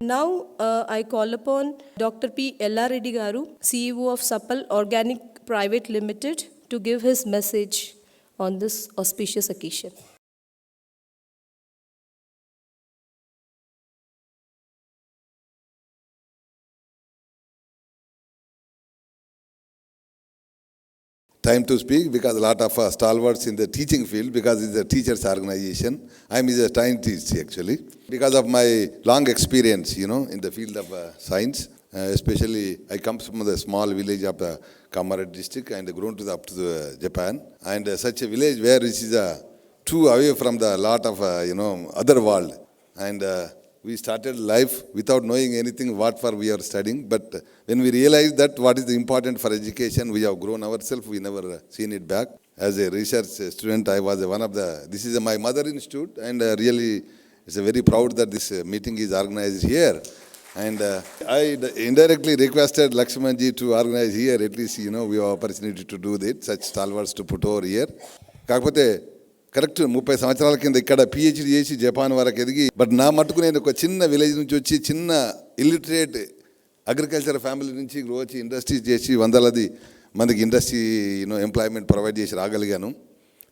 Now uh, I call upon Dr. P. Ella Reddy Garu, CEO of Suppal Organic Private Limited, to give his message on this auspicious occasion. Time to speak because a lot of uh, stalwarts in the teaching field because it's a teachers organization. I'm is a scientist actually because of my long experience, you know, in the field of uh, science. Uh, especially, I come from the small village of the Kamarat district and grown to the, up to the Japan. And uh, such a village where it is uh, too away from the lot of uh, you know other world. And uh, we started life without knowing anything what for we are studying. But when we realize that what is the important for education, we have grown ourselves. We never uh, seen it back. As a research student, I was one of the. This is my mother institute, and uh, really, it's a very proud that this uh, meeting is organized here. And uh, I d- indirectly requested Lakshmanji to organize here. At least you know we have opportunity to do that. Such stalwarts to put over here. కాకపోతే Correct ముప్పై సంవత్సరాల కింద ఇక్కడ PhD చేసి Japan వరకు ఎదిగి but నా మట్టుకు నేను ఒక చిన్న విలేజ్ నుంచి వచ్చి చిన్న ఇల్లిటరేట్ అగ్రికల్చర్ ఫ్యామిలీ నుంచి గ్రో వచ్చి ఇండస్ట్రీస్ చేసి వందలది మందికి ఇండస్ట్రీ యూనో ఎంప్లాయ్మెంట్ ప్రొవైడ్ చేసి రాగలిగాను.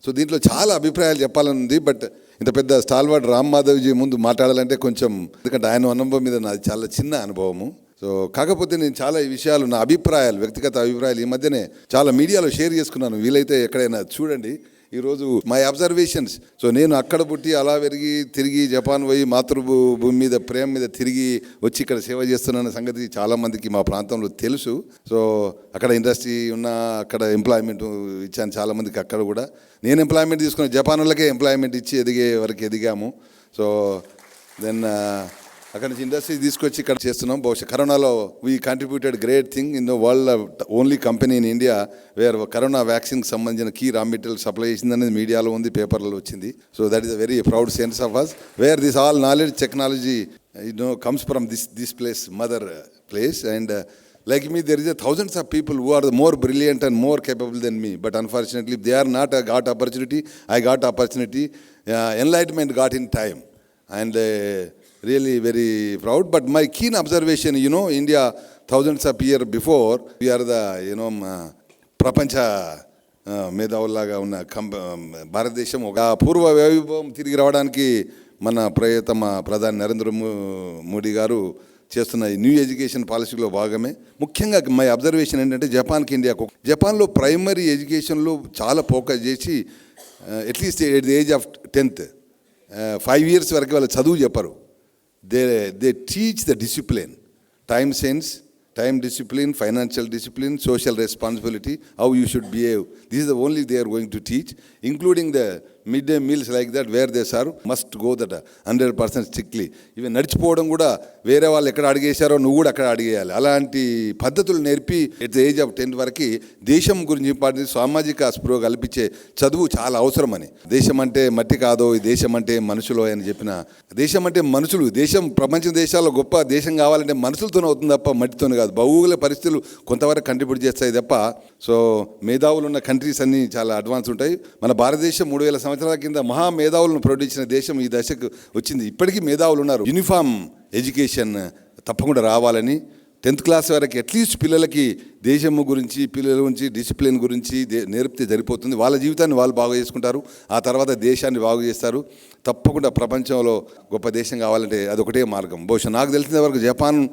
సో దీంట్లో చాలా అభిప్రాయాలు చెప్పాలని ఉంది బట్ ఇంత పెద్ద స్టాల్వార్డ్ రామ్ మాధవ్జీ ముందు మాట్లాడాలంటే కొంచెం ఎందుకంటే ఆయన అనుభవం మీద నాది చాలా చిన్న అనుభవము. సో కాకపోతే నేను చాలా ఈ విషయాలు నా అభిప్రాయాలు వ్యక్తిగత అభిప్రాయాలు ఈ మధ్యనే చాలా మీడియాలో షేర్ చేసుకున్నాను. వీలైతే ఎక్కడైనా చూడండి. ఈరోజు మై అబ్జర్వేషన్స్ సో నేను అక్కడ పుట్టి అలా పెరిగి తిరిగి జపాన్ పోయి మాతృభూమి మీద ప్రేమ మీద తిరిగి వచ్చి ఇక్కడ సేవ చేస్తున్న సంగతి చాలామందికి మా ప్రాంతంలో తెలుసు. సో అక్కడ ఇండస్ట్రీ ఉన్న అక్కడ ఎంప్లాయ్మెంట్ ఇచ్చాను చాలామందికి అక్కడ కూడా. నేను ఎంప్లాయ్మెంట్ తీసుకున్న జపాన్ వాళ్ళకే ఎంప్లాయ్మెంట్ ఇచ్చి ఎదిగే వరకు ఎదిగాము. సో దెన్ అక్కడ నుంచి ఇండస్ట్రీ తీసుకొచ్చి ఇక్కడ చేస్తున్నాం. బహుశా కరోనాలో we contributed great thing in the world only company in India where corona వ్యాక్సిన్కి సంబంధించిన కీ రా మెటీరియల్ సప్లై చేసిందనేది మీడియాలో ఉంది పేపర్లో వచ్చింది. So that is a very proud sense of us where this all knowledge technology you know comes from this this place mother place and like me there is a thousands of people who are more brilliant and more capable than me. But unfortunately, they are not uh, got opportunity I got opportunity enlightenment got in time and really very proud. But my keen observation, you know, India thousands of years before, we are the you know um, ప్రపంచ మేధావుల్లాగా uh, ఉన్న కంప um, భారతదేశం ఒక పూర్వ వైభవం తిరిగి రావడానికి మన ప్రయతమ ప్రధాని నరేంద్ర మోడీ గారు చేస్తున్న ఈ న్యూ ఎడ్యుకేషన్ పాలసీలో భాగమే. ముఖ్యంగా మై అబ్జర్వేషన్ ఏంటంటే జపాన్కి ఇండియాకు జపాన్లో ప్రైమరీ ఎడ్యుకేషన్లో చాలా ఫోకస్ చేసి at least at the age of tenth five years వరకు వాళ్ళు చదువు చెప్పరు. They, they teach the discipline, time sense, time discipline, financial discipline, social responsibility, how you should behave. This is the only they are going to teach, including the mid day meals like that where they sir must go that hundred percent strictly ఇవి నడిచిపోవడం కూడా వేరే వాళ్ళు ఎక్కడ అడిగేశారో నువ్వు కూడా అక్కడ అడిగేయాలి. అలాంటి పద్ధతులు నేర్పి at the age of tenth వరకు దేశం గురించి ఇంపార్టెన్స్ సామాజిక స్పృహ కల్పించే చదువు చాలా అవసరమని దేశం అంటే మట్టి కాదో ఈ దేశం అంటే మనుషులు అని చెప్పిన దేశం అంటే మనుషులు దేశం ప్రపంచ దేశాల్లో గొప్ప దేశం కావాలంటే మనుషులతోనే అవుతుంది తప్ప మట్టితోనే కాదు. భౌగోళ పరిస్థితులు కొంతవరకు కంట్రిబ్యూట్ చేస్తాయి తప్ప సో మేధావులు ఉన్న కంట్రీస్ అన్నీ చాలా అడ్వాన్స్ ఉంటాయి. మన భారతదేశం మూడు వేల సంవత్సరాలు కింద మహా మేధావులను ప్రకటించిన దేశం ఈ దశకు వచ్చింది. ఇప్పటికీ మేధావులు ఉన్నారు. యూనిఫామ్ ఎడ్యుకేషన్ తప్పకుండా రావాలని టెన్త్ క్లాస్ వరకు అట్లీస్ట్ పిల్లలకి దేశము గురించి పిల్లల గురించి డిసిప్లిన్ గురించి నేర్పితే సరిపోతుంది. వాళ్ళ జీవితాన్ని వాళ్ళు బాగు చేసుకుంటారు. ఆ తర్వాత దేశాన్ని బాగు చేస్తారు. తప్పకుండా ప్రపంచంలో గొప్ప దేశం కావాలంటే అదొకటే మార్గం. బహుశా నాకు తెలిసిన వరకు జపాన్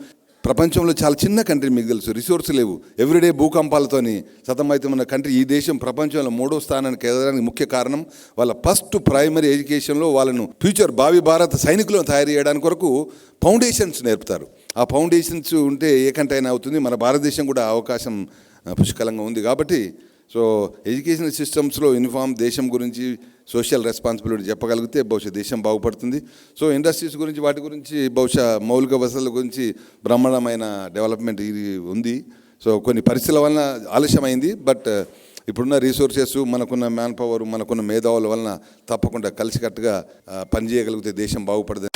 ప్రపంచంలో చాలా చిన్న కంట్రీ మీకు తెలుసు. రిసోర్స్ లేవు. ఎవ్రీడే భూకంపాలతోని సతమవుతున్న కంట్రీ. ఈ దేశం ప్రపంచంలో మూడో స్థానానికి ఎదగడానికి ముఖ్య కారణం వాళ్ళ ఫస్ట్ ప్రైమరీ ఎడ్యుకేషన్లో వాళ్ళను ఫ్యూచర్ భావి భారత సైనికులను తయారు చేయడానికి కొరకు ఫౌండేషన్స్ నేర్పుతారు. ఆ ఫౌండేషన్స్ ఉంటే ఏ కంటే అయినా అవుతుంది. మన భారతదేశం కూడా అవకాశం పుష్కలంగా ఉంది. కాబట్టి సో ఎడ్యుకేషన్ సిస్టమ్స్లో యూనిఫామ్ దేశం గురించి సోషల్ రెస్పాన్సిబిలిటీ చెప్పగలిగితే బహుశా దేశం బాగుపడుతుంది. సో ఇండస్ట్రీస్ గురించి వాటి గురించి బహుశా మౌలిక వసతుల గురించి బ్రహ్మాండమైన డెవలప్మెంట్ ఇది ఉంది. సో కొన్ని పరిస్థితుల వలన ఆలస్యమైంది బట్ ఇప్పుడున్న రీసోర్సెస్ మనకున్న మ్యాన్ పవర్ మనకున్న మేధావుల వలన తప్పకుండా కలిసికట్టుగా పనిచేయగలిగితే దేశం బాగుపడుతుంది